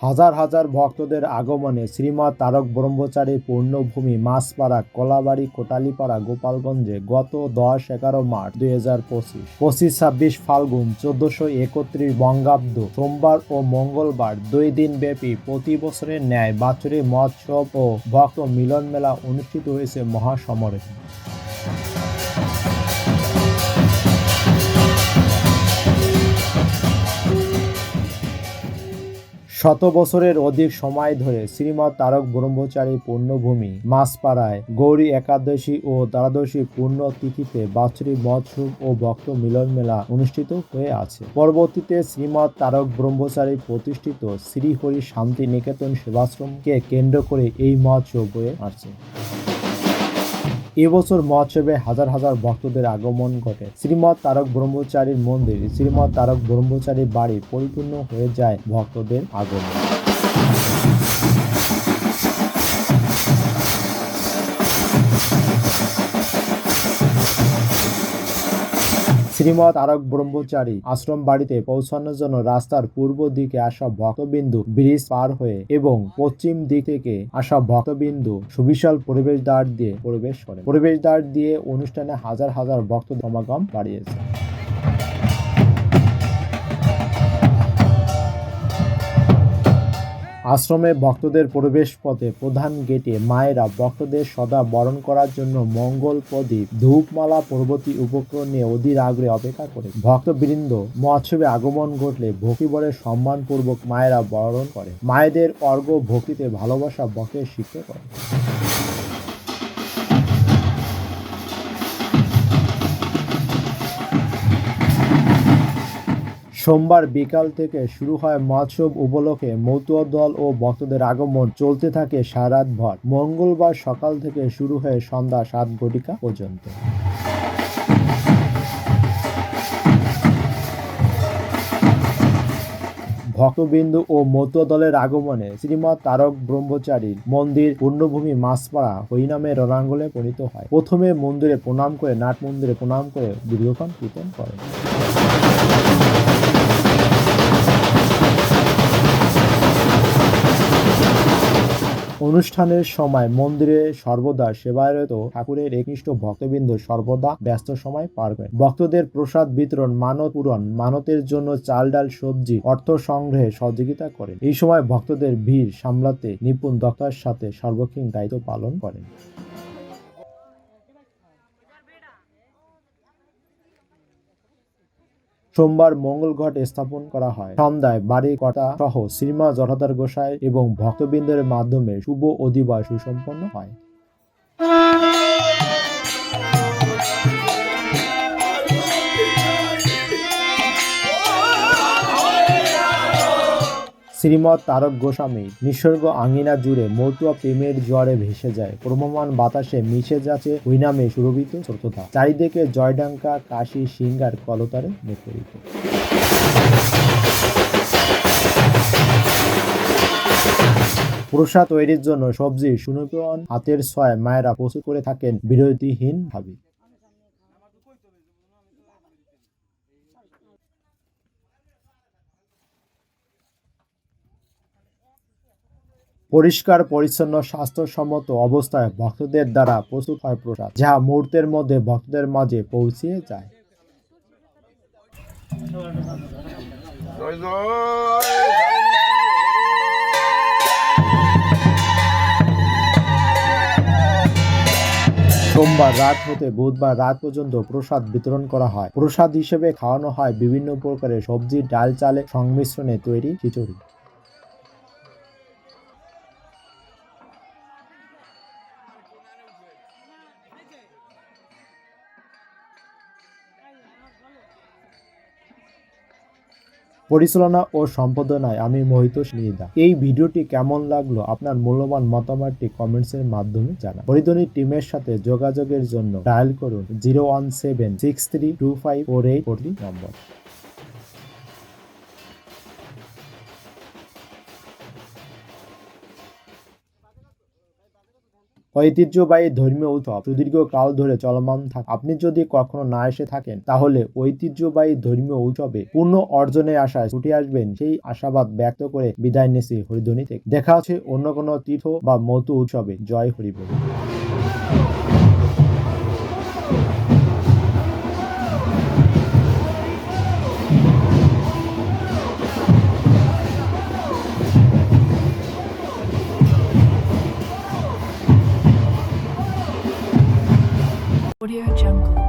হাজার হাজার ভক্তদের আগমনে শ্রীমৎ তারক ব্রহ্মচারী পূর্ণভূমি মাসপাড়া কলাবাড়ি, কোটালীপাড়া, গোপালগঞ্জে গত দশ এগারো মার্চ দুই হাজার পঁচিশ। পঁচিশ ছাব্বিশ ফাল্গুন চোদ্দশো একত্রিশ বঙ্গাব্দ সোমবার ও মঙ্গলবার দুই দিন ব্যাপী প্রতি বছরের ন্যায় বাৎসরিক মহোৎসব ও ভক্ত মিলন মেলা অনুষ্ঠিত হয়েছে মহাসমরে। শত বছরের অধিক সময় ধরে শ্রীমৎ তারক ব্রহ্মচারী পূর্ণভূমি মাসপাড়ায় গৌরী একাদশী ও দ্বাদশী পূর্ণ তিথিতে বাৎসরিক মহোৎসব ও ভক্ত মিলন মেলা অনুষ্ঠিত হয়ে আছে। পরবর্তীতে শ্রীমৎ তারক ব্রহ্মচারী প্রতিষ্ঠিত শ্রীহরি শান্তি নিকেতন সেবাশ্রমকে কেন্দ্র করে এই মহোৎসব হয়ে আসছে। এবছর মহোৎসবে হাজার হাজার ভক্তদের আগমন ঘটে। শ্রীমৎ তারক ব্রহ্মচারীর মন্দির, শ্রীমৎ তারক ব্রহ্মচারীর বাড়ি পরিপূর্ণ হয়ে যায় ভক্তদের আগমন। শ্রীমৎ আরক ব্রহ্মচারী আশ্রম বাড়িতে পৌঁছানোর জন্য রাস্তার পূর্ব দিকে আসা ভক্তবিন্দু ব্রিজ পার হয়ে এবং পশ্চিম দিক থেকে আসা ভক্তবিন্দু সুবিশাল প্রবেশ দ্বার দিয়ে প্রবেশ করে প্রবেশ দ্বার দিয়ে অনুষ্ঠানে হাজার হাজার ভক্ত সমাগম বাড়িয়েছে আশ্রমে ভক্তদের প্রবেশ পথে প্রধান গেটে মায়েরা ভক্তদের সদা বরণ করার জন্য মঙ্গল প্রদীপ, ধূপমালা, পর্বতী উপকরণ নিয়ে অধীর আগ্রে অপেক্ষা করে। ভক্তবৃন্দ মহোৎসবে আগমন ঘটলে ভক্তিবরের সম্মানপূর্বক মায়েরা বরণ করে। মায়েদের অর্ঘ ভক্তিতে ভালোবাসা ভক্তের শিক্ষা করে। সোমবার বিকাল থেকে শুরু হয় মহোৎসব উপলক্ষে মতুয়া দল ও ভক্তদের আগমন। চলতে থাকে সারাত ভর মঙ্গলবার সকাল থেকে শুরু হয়ে সন্ধ্যা সাত ঘটিকা পর্যন্ত। ভক্তবিন্দু ও মতুয়া দলের আগমনে শ্রীমৎ তারক ব্রহ্মচারীর মন্দির পূর্ণভূমি মাসপাড়া হরিনামে রণাঙ্গলে পরিণত হয়। প্রথমে মন্দিরে প্রণাম করে, নাট মন্দিরে প্রণাম করে, দীর্ঘক্ষণ কীর্তন করে অনুষ্ঠানের সময় মন্দিরে সর্বদা সেবায়ত ঠাকুরের একনিষ্ঠ ভক্তবৃন্দ সর্বদা ব্যস্ত সময় পার করে ভক্তদের প্রসাদ বিতরণ, মানত পূরণ, মানতের জন্য চাল, ডাল, সবজি, অর্থ সংগ্রহে সহযোগিতা করেন। এই সময় ভক্তদের ভিড় সামলাতে নিপুণ দক্ষতার সাথে সার্বক্ষণিক দায়িত্ব পালন করেন। সোমবার মঙ্গল ঘট স্থাপন করা হয়। সন্ধ্যায় বাড়ি কর্তা সহ শ্রীমা জটাধর গোসাই এবং ভক্তবৃন্দের মাধ্যমে শুভ অধিবাস সুসম্পন্ন হয়। শ্রীমৎ তারক গোস্বামী, নিসর্গ আঙিনা জুড়ে মতুয়া প্রেমের জোয়ারে ভেসে যায়। ক্রমমান বাতাসে মিশে যাচ্ছে হইনামে সুরভিত স্রোততা চারিদিকে জয়ডাঙ্কা, কাশি, সিঙ্গার কলতারে মুখরিত প্রসাদ তৈরির জন্য সবজি সুনিপুণ হাতের ছয় মায়েরা প্রস্তুত করে থাকেন বিরতিহীন ভাবে। পরিষ্কার পরিচ্ছন্ন স্বাস্থ্যসম্মত অবস্থায় ভক্তদের দ্বারা প্রস্তুত হয় প্রসাদ যা মুহূর্তের মধ্যে ভক্তদের মাঝে পৌঁছিয়ে যায়। সোমবার রাত হতে বুধবার রাত পর্যন্ত প্রসাদ বিতরণ করা হয়। প্রসাদ হিসেবে খাওয়ানো হয় বিভিন্ন প্রকারের সবজি ডাল চালে সংমিশ্রণে তৈরি খিচুড়ি। পরিচালনা ও সম্পাদনায় আমি মহিতোষ নিদা। এই ভিডিওটি কেমন লাগল আপনার মূল্যবান মতামতটি কমেন্টসের মাধ্যমে জানান। হরিধনী টিমের সাথে যোগাযোগের জন্য ডায়াল করুন zero one seven six three two five four eight four number. ঐতিহ্যবাহী ধর্মীয় উৎসব। সুদীর্ঘ কাল ধরে চলমান থাকে আপনি যদি কখনো না এসে থাকেন, তাহলে ঐতিহ্যবাহী ধর্মীয় উৎসবে পূর্ণ অর্জনের আশায় ছুটে আসবেন সেই আশাবাদ ব্যক্ত করে বিদায় নিয়েছি হরিধ্বনি থেকে। দেখা আছে অন্য কোনো তীর্থ বা মতু উৎসবে। জয় হরিবল। Audio Jungle.